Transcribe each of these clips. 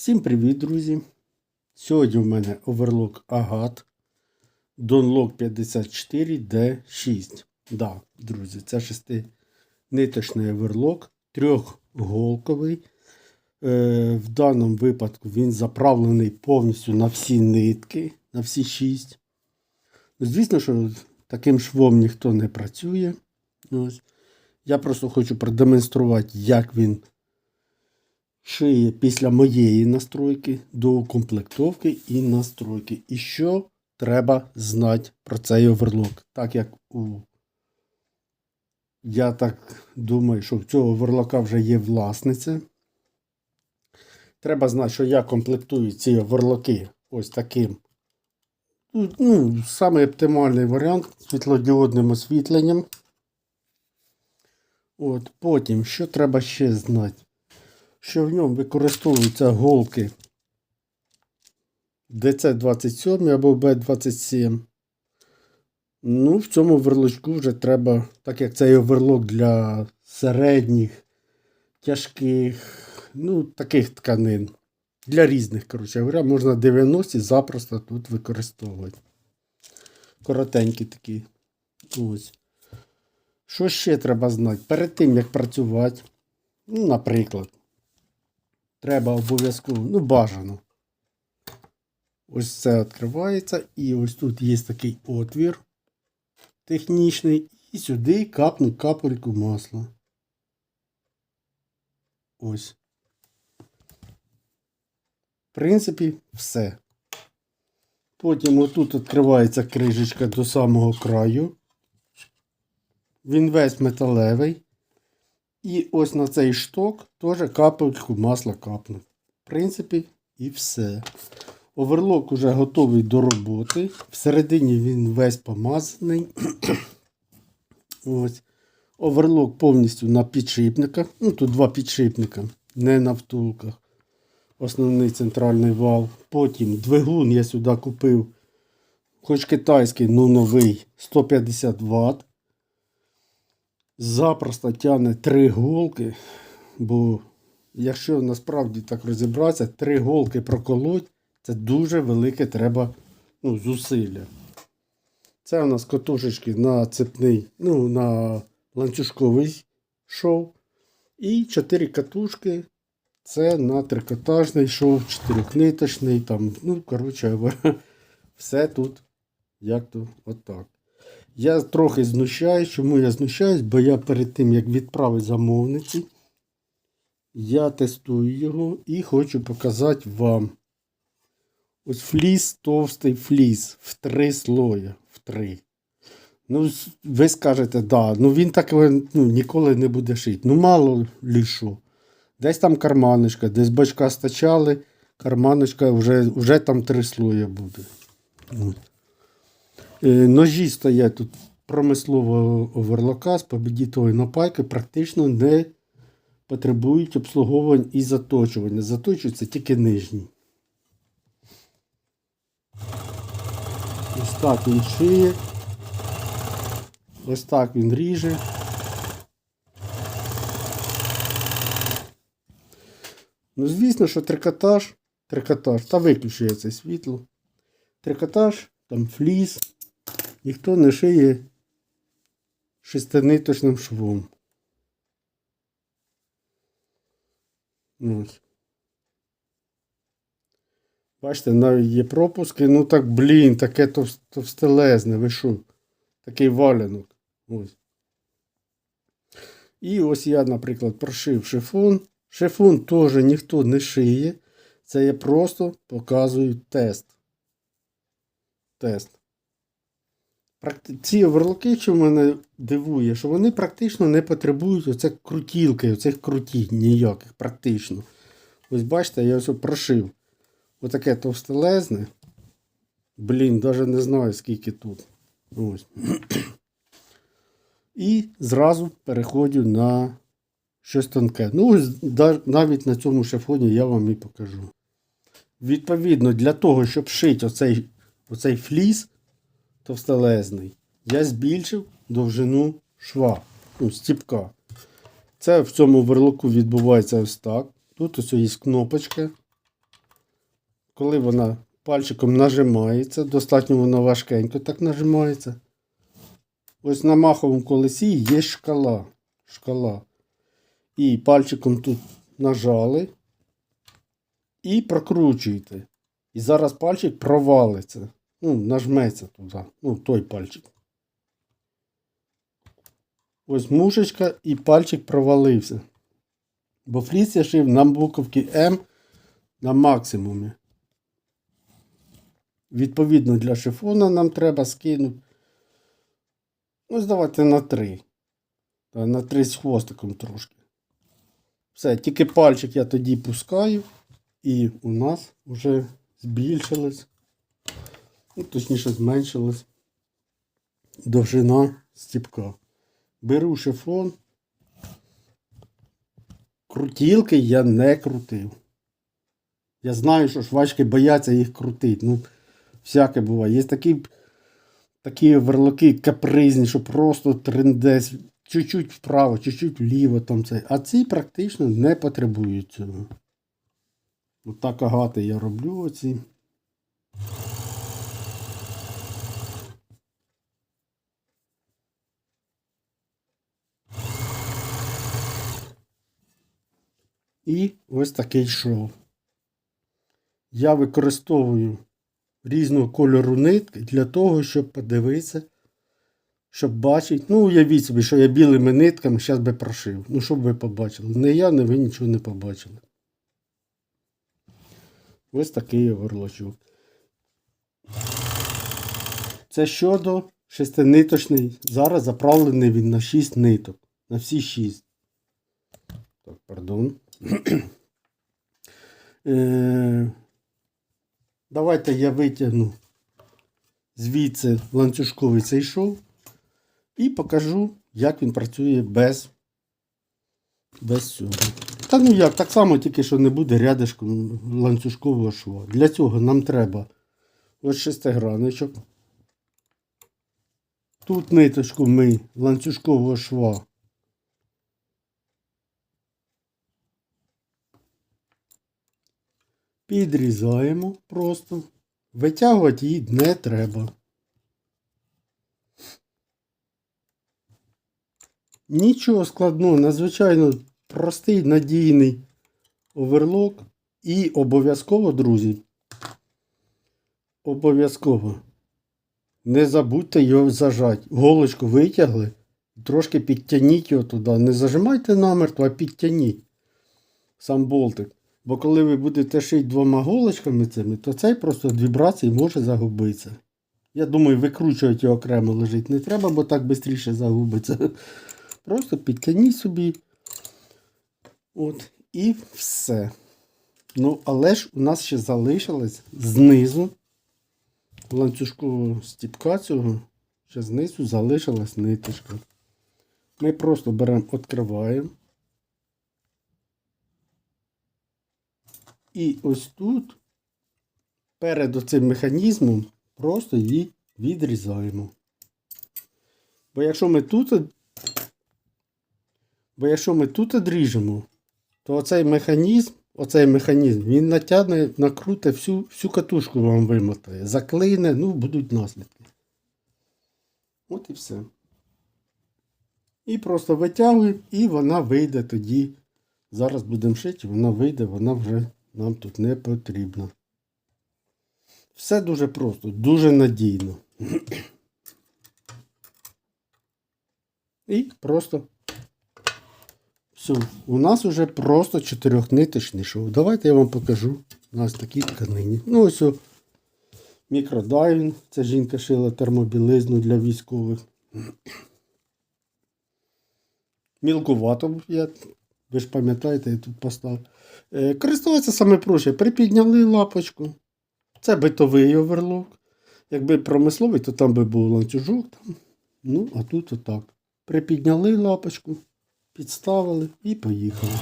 Всім привіт, друзі! Сьогодні в мене оверлок Агат Donlock 54D6. Да, друзі, це шестиниточний оверлок, трьохголковий. Е, в даному випадку він заправлений повністю на всі нитки, на всі шість. Ну, Звісно, що таким швом ніхто не працює. Ось. Я просто хочу продемонструвати, як він шиє після моєї настройки до укомплектовки і настройки. І що треба знати про цей оверлок. Так як у я так думаю, що в цього оверлока вже є власниця. Треба знати, що я комплектую ці оверлоки ось таким. Ну, самий оптимальний варіант світлодіодним освітленням. От, потім, що треба ще знати? Що в ньому використовуються голки DC27 або B27. Ну, в цьому верлочку вже треба, так як цей оверлок для середніх, тяжких, ну, таких тканин. Для різних, коротше говоря, можна 90 запросто тут використовувати. Коротенькі такі. Ось. Що ще треба знати? Перед тим, як працювати, ну, наприклад, треба обов'язково, ну, бажано. Ось це відкривається, і ось тут є такий отвір технічний, і сюди капнуть капельку масла. Ось. В принципі, все. Потім отут відкривається крижечка до самого краю. Він весь металевий. І ось на цей шток теж капельку масла капнуть. В принципі, і все. Оверлок уже готовий до роботи. Всередині він весь помазаний. Ось. Оверлок повністю на підшипниках. Ну, тут два підшипника, не на втулках. Основний центральний вал. Потім двигун я сюди купив. Хоч китайський, ну новий 150 Вт запросто тягне три голки, бо якщо насправді так розібратися, три голки проколоть, це дуже велике треба ну, зусилля. Це у нас котушечки на цепний, ну, на ланцюжковий шов. І чотири катушки. Це на трикотажний шов, чотирикниточний, там, ну, коротше, все тут як то отак. Я трохи знущаюсь. Чому я знущаюсь? Бо я перед тим, як відправити замовниці, я тестую його і хочу показати вам. Ось фліс, товстий фліс в три слоя. В три. Ну, ви скажете, да, ну він так ну, ніколи не буде шити. Ну, мало лі що. Десь там карманочка, десь бачка стачали, карманочка вже вже там три слоя буде. Е, Ножі стоять тут промислового оверлока з победітової напайки, практично не потребують обслуговувань і заточування. Заточуються тільки нижні. Ось так він шиє. Ось так він ріже. Ну, звісно, що трикотаж, трикотаж, та виключує це світло. Трикотаж, там фліс, ніхто не шиє шестиниточним швом. Ось. Бачите, навіть є пропуски. Ну так, блін, таке товс- товстелезне, ви що? Такий валянок. Ось. І ось я, наприклад, прошив шифон. Шифон теж ніхто не шиє. Це я просто показую тест. Тест. Ці оверлоки, що мене дивує, що вони практично не потребують оце крутілки, оцих крутінь ніяких, практично. Ось бачите, я ось прошив. Отаке товстелезне. Блін, навіть не знаю, скільки тут. Ось. І зразу переходжу на щось тонке. Ну, ось навіть на цьому шифоні я вам і покажу. Відповідно, для того, щоб шити оцей, оцей фліс товстелезний, я збільшив довжину шва, ну, стіпка. Це в цьому верлоку відбувається ось так. Тут ось є кнопочка. коли вона пальчиком нажимається, достатньо воно важкенько так нажимається. Ось на маховому колесі є шкала. шкала. І пальчиком тут нажали і прокручуєте. І зараз пальчик провалиться. Ну, нажметься туди. Ну, той пальчик. Ось мушечка і пальчик провалився. Бо фліс я шив на буковки М на максимумі. Відповідно для шифона нам треба скинути. Ось давайте на 3. Та на 3 з хвостиком трошки. Все, тільки пальчик я тоді пускаю. І у нас вже збільшилась. Ну, точніше, зменшилась довжина стіпка. Беру шифон. Крутілки я не крутив. Я знаю, що швачки бояться їх крутити. Ну, всяке буває. Є такі, такі верлоки капризні, що просто трендець. Чуть-чуть вправо, чуть-чуть вліво там це. А ці практично не потребують цього. Отак агати я роблю оці. І ось такий шов. Я використовую різного кольору нитки для того, щоб подивитися, щоб бачити. Ну, уявіть собі, що я білими нитками зараз би прошив. Ну, щоб ви побачили. Не я, не ви нічого не побачили. Ось такий горлочок. Це щодо шестиниточний. Зараз заправлений він на 6 ниток. На всі 6. Так, пардон. Е, Давайте я витягну звідси ланцюжковий цей шов і покажу, як він працює без, без цього. Та ну як, так само тільки що не буде рядишком ланцюжкового шва. Для цього нам треба ось шестиграничок. Тут ниточку ми ланцюжкового шва підрізаємо просто. Витягувати її не треба. Нічого складного, надзвичайно простий, надійний оверлок. І обов'язково, друзі, обов'язково не забудьте його зажати. Голочку витягли, трошки підтягніть його туди. Не зажимайте намертво, а підтягніть сам болтик. Бо коли ви будете шити двома голочками цими, то цей просто від вібрацій може загубитися. Я думаю, викручувати його окремо лежить не треба, бо так швидше загубиться. Просто підтягніть собі. От, і все. Ну, але ж у нас ще залишилось знизу ланцюжкового стіпка цього, ще знизу залишилась ниточка. Ми просто беремо, відкриваємо. І ось тут, перед оцим механізмом, просто її відрізаємо. Бо якщо ми тут, бо якщо ми тут одріжемо, то оцей механізм, оцей механізм, він натягне, накруте всю, всю катушку вам вимотає. Заклине, ну, будуть наслідки. От і все. І просто витягуємо, і вона вийде тоді. Зараз будемо шити, вона вийде, вона вже нам тут не потрібна. Все дуже просто, дуже надійно. І просто все. У нас вже просто чотирьохниточний шов. Давайте я вам покажу. У нас такі тканині. Ну, ось мікродайвінг. Це жінка шила термобілизну для військових. Мілкувато я, ви ж пам'ятаєте, я тут поставив. Е, Користуватися саме проще. Припідняли лапочку. Це битовий оверлок. Якби промисловий, то там би був ланцюжок. Ну, а тут отак. Припідняли лапочку, підставили і поїхали.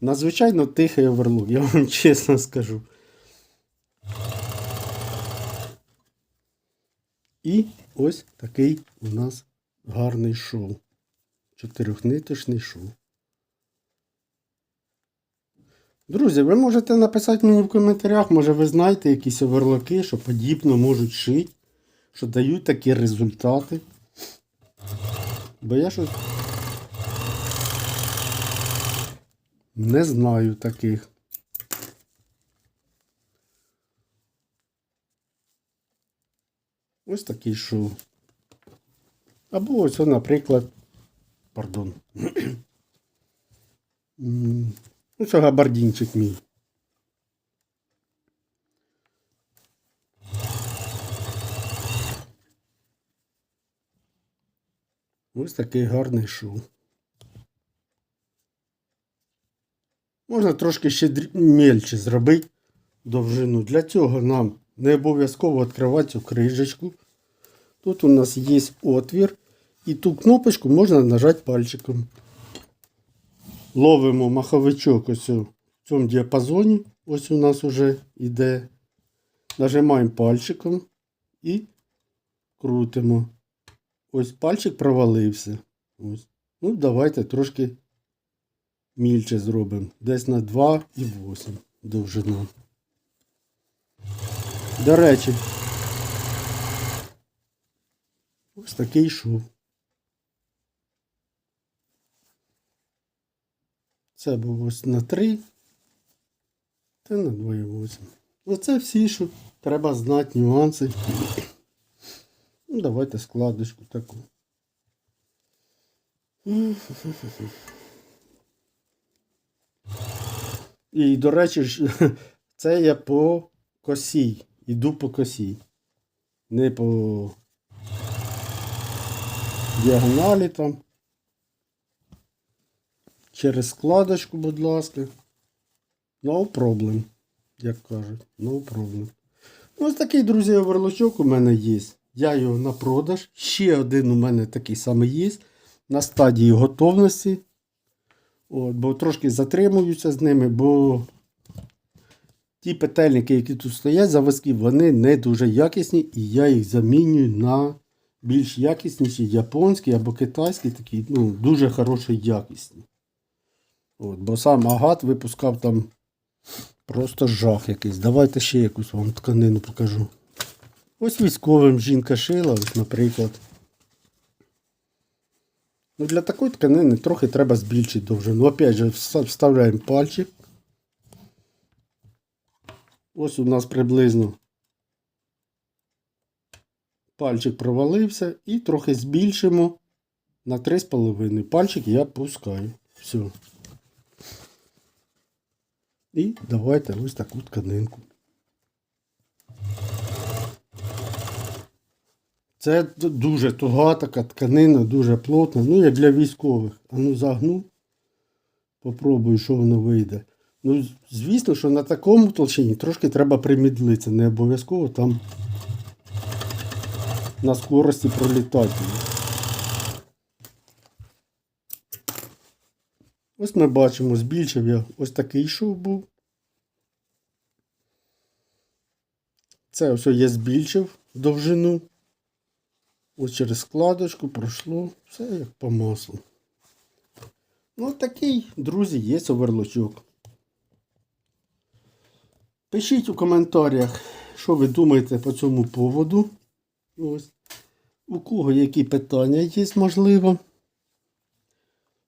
Надзвичайно тихий оверлок, я вам чесно скажу. І ось такий у нас гарний шов. Чотирьохниточний шов. Друзі, ви можете написати мені в коментарях, може ви знаєте якісь оверлоки, що подібно можуть шити, що дають такі результати. Бо я щось не знаю таких. Ось такий шов. Або ось, наприклад, пардон. Ну, це габардінчик мій. Ось такий гарний шов. Можна трошки ще мельче зробити довжину. Для цього нам не обов'язково відкривати цю крижечку. Тут у нас є отвір, і ту кнопочку можна нажати пальчиком. Ловимо маховичок ось у цьому діапазоні. Ось у нас вже йде. Нажимаємо пальчиком і крутимо. Ось пальчик провалився. Ось. Ну, давайте трошки мільче зробимо. Десь на 2,8 довжину. До речі, ось такий шов. Це був ось на 3 та на 2,8. Оце всі, що треба знати нюанси. Ну, давайте складочку таку. І, до речі, це я по косій. Іду по косій. Не по діагоналі там. Через складочку, будь ласка. No problem, як кажуть. No problem. Ну, Ось такий, друзі, оверлочок у мене є. Я його на продаж. Ще один у мене такий самий є. На стадії готовності. От, бо трошки затримуюся з ними, бо ті петельники, які тут стоять, заводські, вони не дуже якісні, і я їх замінюю на більш якісніші японські або китайські, такі, ну, дуже хороші якісні. От, бо сам агат випускав там просто жах якийсь. Давайте ще якусь вам тканину покажу. Ось військовим жінка шила, ось, наприклад. Ну, для такої тканини трохи треба збільшити довжину. Опять же, вставляємо пальчик. Ось у нас приблизно пальчик провалився і трохи збільшимо на 3,5. Пальчик я пускаю. Все. І давайте ось таку тканинку. Це дуже туга така тканина, дуже плотна. Ну, як для військових. А ну загну. Попробую, що воно вийде. Ну, звісно, що на такому толщині трошки треба примідлитися. Не обов'язково там на скорості пролітати. Ось ми бачимо, збільшив я ось такий шов був. Це ось я збільшив довжину. Ось через складочку пройшло. Все як по маслу. Ну, такий, друзі, є оверлочок. Пишіть у коментарях, що ви думаєте по цьому поводу. Ось. У кого які питання є, можливо.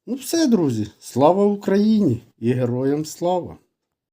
Ну все, друзі. Слава Україні і героям слава!